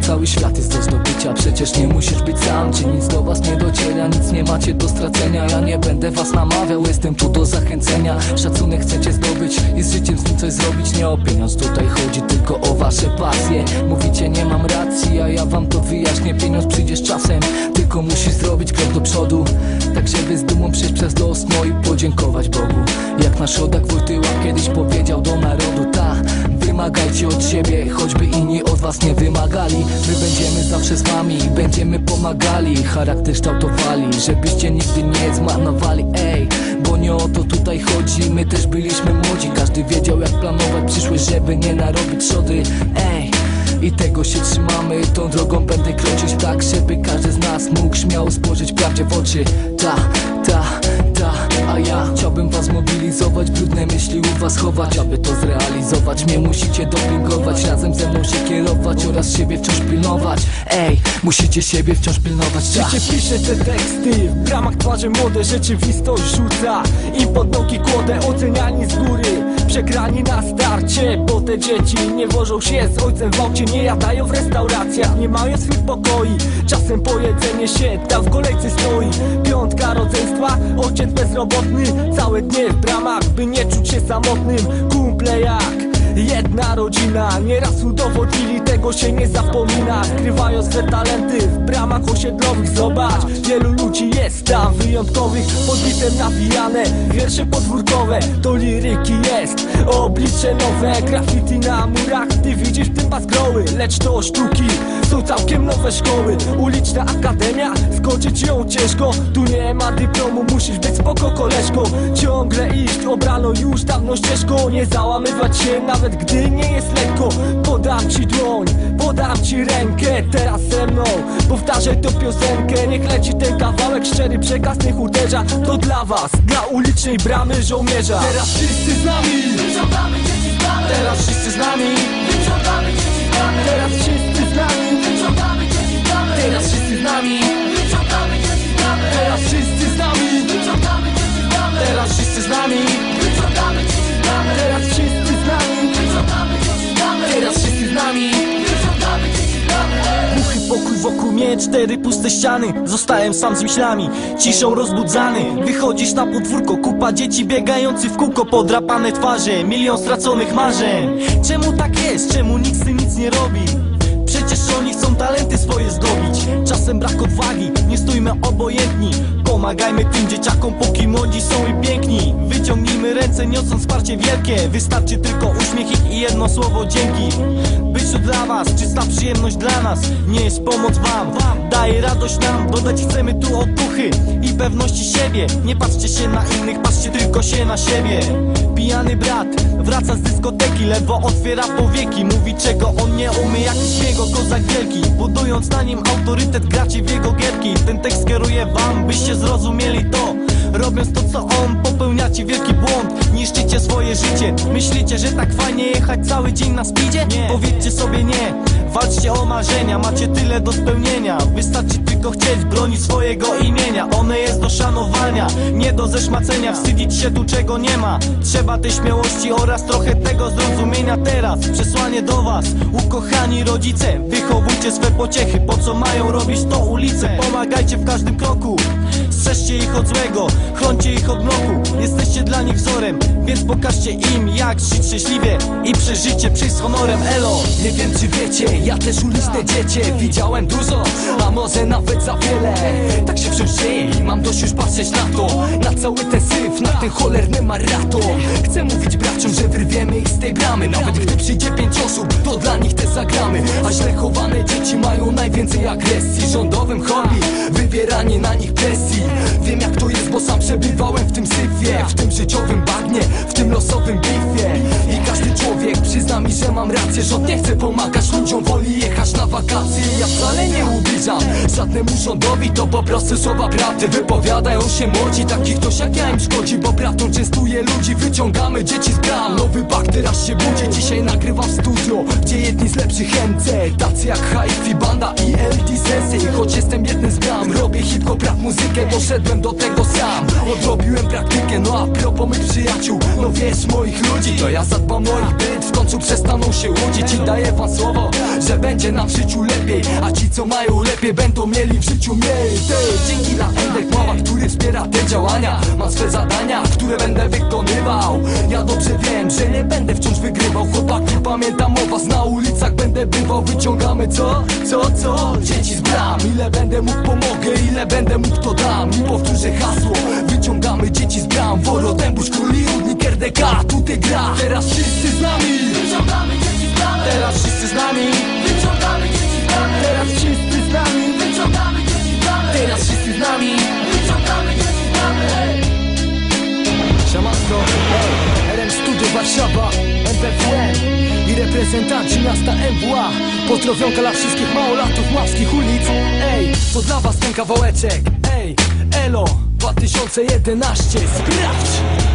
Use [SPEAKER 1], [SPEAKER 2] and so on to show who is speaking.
[SPEAKER 1] cały świat jest do zdobycia. Przecież nie musisz być sam, czy nic do was nie dociera? Nic nie macie do stracenia, ja nie będę was namawiał. Jestem tu do zachęcenia, szacunek chcecie zdobyć I z życiem z nim coś zrobić, nie o pieniądz Tutaj chodzi tylko o wasze pasje. Mówicie nie mam racji, a ja wam to wyjaśnię. Pieniądz przyjdzie z czasem, tylko musisz zrobić krok do przodu. Tak żeby z dumą przejść przez los No i podziękować Bogu. Jak nasz rodak Wojtyła kiedyś powiedział do narodu Ta, wymagajcie od siebie was nie wymagali. My będziemy zawsze z wami Będziemy pomagali. Charakter kształtowali Żebyście nigdy nie zmarnowali Ej, bo nie o to tutaj chodzi My też byliśmy młodzi. Każdy wiedział jak planować przyszłość Żeby nie narobić szody Ej. I tego się trzymamy, tą drogą będę kroczyć tak, żeby każdy z nas mógł śmiało spojrzeć prawdzie w oczy. Ta, ta, a ja chciałbym was mobilizować, brudne myśli u was chować. Aby to zrealizować, mnie musicie dopingować, razem ze mną się kierować oraz siebie wciąż pilnować. Ej, musicie siebie wciąż pilnować, tak.
[SPEAKER 2] Życie pisze te teksty, w bramach twarzy młode rzeczywistość rzuca. Im pod nogi kłodę, oceniani z góry Przegrani na starcie, bo te dzieci nie wożą się z ojcem w aucie Nie jadają w restauracjach, nie mają swych pokoi. Czasem pojedzenie się tam w kolejce stoi. Piątka rodzeństwa, ojciec bezrobotny Całe dnie w bramach, by nie czuć się samotnym. Kumple jak rodzina, nieraz udowodnili, tego się nie zapomina. Skrywają swe talenty w bramach osiedlowych. Zobacz, wielu ludzi jest tam wyjątkowych. Podbitem nawijane, wiersze podwórkowe. To liryki jest, oblicze nowe Graffiti na murach, ty widzisz w tym bazgroły Lecz to sztuki, są całkiem nowe szkoły. Uliczna akademia, skończyć ją ciężko. Tu nie ma dyplomu, musisz być spoko koleżką Ciągle iść obrano już dawno ścieżką. Nie załamywać się nawet gdy nie jest lekko Podam ci dłoń, podam ci rękę Teraz ze mną, powtarzaj tę piosenkę Niech leci ten kawałek, szczery przekaz niech uderza. To dla was, dla ulicznej bramy żołnierza. Teraz wszyscy z nami.
[SPEAKER 3] Wyciągamy dzieci z bramy.
[SPEAKER 2] Teraz wszyscy z nami.
[SPEAKER 3] Wyciągamy dzieci z bramy.
[SPEAKER 2] Teraz wszyscy z nami wokół mnie, cztery puste ściany. Zostałem sam z myślami, ciszą rozbudzany. Wychodzisz na podwórko, kupa dzieci biegający w kółko Podrapane twarze, milion straconych marzeń. Czemu tak jest? Czemu nikt z tym nic nie robi? Przecież oni chcą talenty swoje zdobić. Czasem brak odwagi, nie stójmy obojętni. Pomagajmy tym dzieciakom, póki młodzi są i piękni Ręce, niosąc wsparcie wielkie Wystarczy tylko uśmiech i jedno słowo dzięki. Być tu dla was, czysta przyjemność dla nas Nie jest pomoc wam, daje radość nam Dodać chcemy tu otuchy i pewności siebie. Nie patrzcie się na innych, patrzcie tylko się na siebie. Pijany brat wraca z dyskoteki Ledwo otwiera powieki, mówi czego on nie umie Jakiś jego kozak wielki. Budując na nim autorytet gracie w jego gierki. Ten tekst kieruje wam, byście zrozumieli to Robiąc to co on, popełniacie wielki błąd. Niszczycie swoje życie. Myślicie, że tak fajnie jechać cały dzień na speedzie? Nie. Powiedzcie sobie nie. Walczcie o marzenia, macie tyle do spełnienia. Wystarczy tylko chcieć bronić swojego imienia. One jest do szanowania, nie do zeszmacenia. Wstydzić się tu czego nie ma. Trzeba tej śmiałości oraz trochę tego zrozumienia teraz. Przesłanie do was, ukochani rodzice Wychowujcie swe pociechy, po co mają robić to ulice? Pomagajcie w każdym kroku. Strzeżcie ich od złego, chroncie ich od mroku Jesteście dla nich wzorem, więc pokażcie im jak żyć szczęśliwie I przeżycie przyjść z honorem, elo!
[SPEAKER 1] Nie wiem czy wiecie, ja też uliczne dziecię Widziałem dużo, a może nawet za wiele. Tak się wciąż dzieje i mam dość już patrzeć na to Na cały ten syf, na ten cholerny maraton Chcę mówić braciom, że wyrwiemy ich z tej bramy Nawet gdy przyjdzie pięć osób, to dla nich te zagramy. A źle chowane dzieci mają najwięcej agresji. Rządowym hobby, wywieranie na nich presji sam przebywałem w tym syfie W tym życiowym mam rację Rząd nie chce pomagać ludziom, woli jechać na wakacje. Ja wcale nie ubliżam żadnemu rządowi To po prostu słowa prawdy. Wypowiadają się młodzi, takich ktoś jak ja im szkodzi Bo prawdą częstuje ludzi, wyciągamy dzieci z bram Nowy bak teraz się budzi, dzisiaj nagrywam studio Gdzie jedni z lepszych MC Tacy jak Haifi, Banda i LD Sensei Choć jestem jednym z bram Robię hip-hop, muzykę, doszedłem do tego sam. Odrobiłem praktykę, no a propos mych przyjaciół. No wiesz, moich ludzi To ja zadbam o ich końcu przestaną się łudzić i daję wam słowo Że będzie nam w życiu lepiej A ci co mają lepiej będą mieli w życiu mniej. Ty, dzięki dla Endek Mała, który wspiera te działania Mam swe zadania, które będę wykonywał. Ja dobrze wiem, że nie będę wciąż wygrywał. Chłopaki, pamiętam o was na ulicach będę bywał. Wyciągamy co? Co, co? Dzieci z bram Ile będę mógł pomogę, ile będę mógł to dam. I powtórzę hasło Wyciągamy dzieci z bram Woro, Dębusz, Króli, Rudnik, RDK Tutaj gra, teraz wszyscy z nami
[SPEAKER 3] z
[SPEAKER 2] nami.
[SPEAKER 3] Wyciągamy dzieci bramy.
[SPEAKER 2] Teraz wszyscy z nami.
[SPEAKER 3] Wyciągamy dzieci z bramy.
[SPEAKER 2] Teraz wszyscy z nami.
[SPEAKER 3] Wyciągamy dzieci z bramy.
[SPEAKER 1] Siemanko, ej, RM Studio Warszawa, MPWN i reprezentanci miasta MWA Pozdrowionka dla wszystkich małolatów mawskich ulic. Ej, to dla was ten kawałeczek. Ej, Elo 2011, sprawdź!